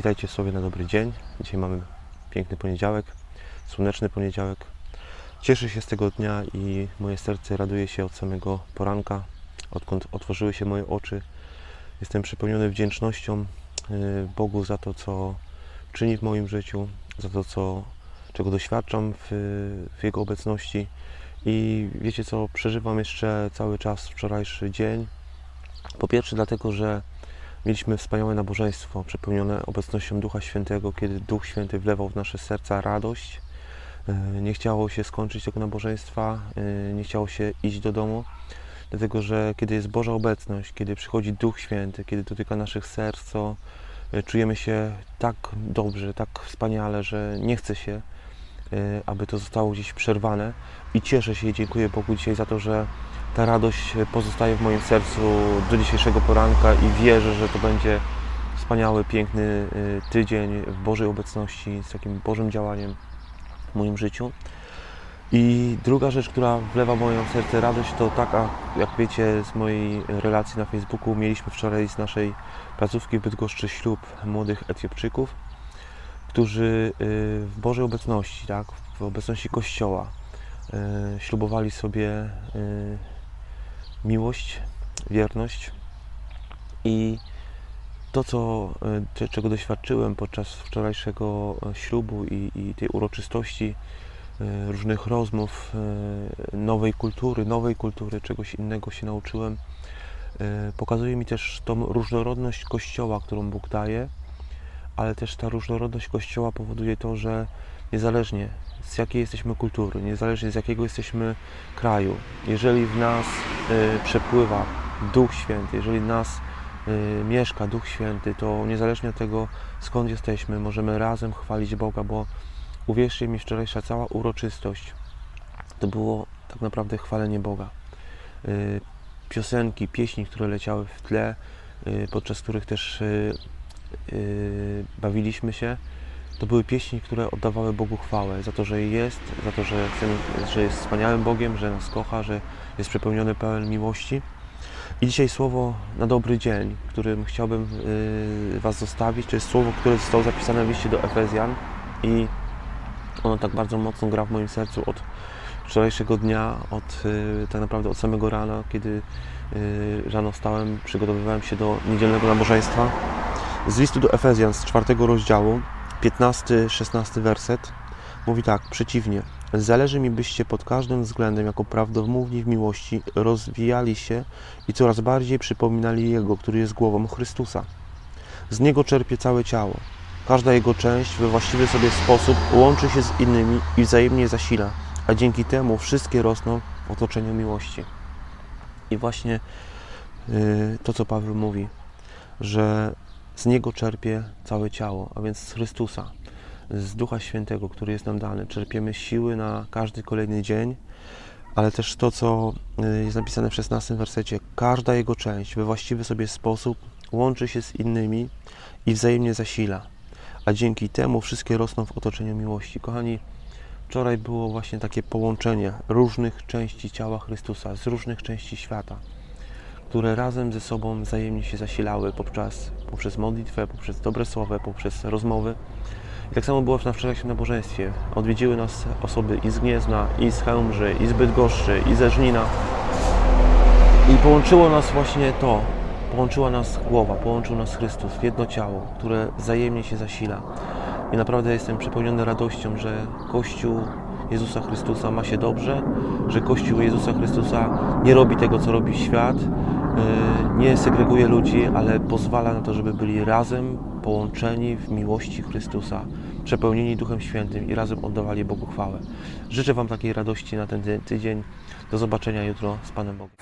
Witajcie sobie na dobry dzień. Dzisiaj mamy piękny poniedziałek, słoneczny poniedziałek. Cieszę się z tego dnia i moje serce raduje się od samego poranka, odkąd otworzyły się moje oczy. Jestem przepełniony wdzięcznością y, Bogu za to, co czyni w moim życiu, za to, co, czego doświadczam w, w Jego obecności. I wiecie co, przeżywam jeszcze cały czas wczorajszy dzień. Po pierwsze dlatego, że Mieliśmy wspaniałe nabożeństwo, przepełnione obecnością Ducha Świętego, kiedy Duch Święty wlewał w nasze serca radość. E, Nie chciało się skończyć tego nabożeństwa, e, nie chciało się iść do domu, dlatego że kiedy jest Boża obecność, kiedy przychodzi Duch Święty, kiedy dotyka naszych serc, to e, czujemy się tak dobrze, tak wspaniale, że nie chce się, aby to zostało gdzieś przerwane. I cieszę się i dziękuję Bogu dzisiaj za to, że ta radość pozostaje w moim sercu do dzisiejszego poranka i wierzę, że to będzie wspaniały, piękny y, tydzień w Bożej obecności, z takim Bożym działaniem w moim życiu. I druga rzecz, która wlewa w moje serce radość, to taka, jak wiecie z mojej relacji na Facebooku, mieliśmy wczoraj z naszej placówki w Bydgoszczy ślub młodych Etiopczyków, którzy y, w Bożej obecności, tak, w obecności Kościoła, y, ślubowali sobie miłość, wierność i to, co, e, cze- czego doświadczyłem podczas wczorajszego e, ślubu i, i tej uroczystości, e, różnych rozmów, nowej kultury, nowej kultury, czegoś innego się nauczyłem, pokazuje mi też tą różnorodność Kościoła, którą Bóg daje, ale też ta różnorodność Kościoła powoduje to, że niezależnie z jakiej jesteśmy kultury, niezależnie z jakiego jesteśmy kraju, jeżeli w nas y, przepływa Duch Święty, jeżeli w nas y, mieszka Duch Święty, to niezależnie od tego, skąd jesteśmy, możemy razem chwalić Boga, bo uwierzcie mi, wczorajsza cała uroczystość to było tak naprawdę chwalenie Boga. Y, piosenki, pieśni, które leciały w tle, y, podczas których też y, y, bawiliśmy się, to były pieśni, które oddawały Bogu chwałę za to, że jest, za to, że, że jest wspaniałym Bogiem, że nas kocha, że jest przepełniony pełen miłości. I dzisiaj słowo na dobry dzień, którym chciałbym y, Was zostawić, to jest słowo, które zostało zapisane w liście do Efezjan i ono tak bardzo mocno gra w moim sercu od wczorajszego dnia, od y, tak naprawdę od samego rana, kiedy y, rano wstałem, przygotowywałem się do niedzielnego nabożeństwa. Z listu do Efezjan z czwartego rozdziału, 15-16 werset mówi tak, przeciwnie, zależy mi byście pod każdym względem jako prawdomówni w miłości rozwijali się i coraz bardziej przypominali Jego, który jest głową Chrystusa. Z Niego czerpie całe ciało. Każda Jego część we właściwy sobie sposób łączy się z innymi i wzajemnie zasila, a dzięki temu wszystkie rosną w otoczeniu miłości. I właśnie yy, to, co Paweł mówi, że z Niego czerpie całe ciało, a więc z Chrystusa, z Ducha Świętego, który jest nam dany. Czerpiemy siły na każdy kolejny dzień, ale też to, co y, jest napisane w 16 wersecie. Każda Jego część we właściwy sobie sposób łączy się z innymi i wzajemnie zasila, a dzięki temu wszystkie rosną w otoczeniu miłości. Kochani, wczoraj było właśnie takie połączenie różnych części ciała Chrystusa z różnych części świata które razem ze sobą wzajemnie się zasilały poprzez, poprzez modlitwę, poprzez dobre słowa, poprzez rozmowy. I tak samo było na wczorajszym nabożeństwie. Odwiedziły nas osoby i z Gniezna, i z Chełmży, i z Bydgoszczy, i ze Żnina. I połączyło nas właśnie to, połączyła nas głowa, połączył nas Chrystus w jedno ciało, które wzajemnie się zasila. I naprawdę jestem przepełniony radością, że Kościół Jezusa Chrystusa ma się dobrze, że Kościół Jezusa Chrystusa nie robi tego, co robi świat, nie segreguje ludzi, ale pozwala na to, żeby byli razem połączeni w miłości Chrystusa, przepełnieni Duchem Świętym i razem oddawali Bogu chwałę. Życzę Wam takiej radości na ten ty- tydzień. Do zobaczenia jutro z Panem Bogiem.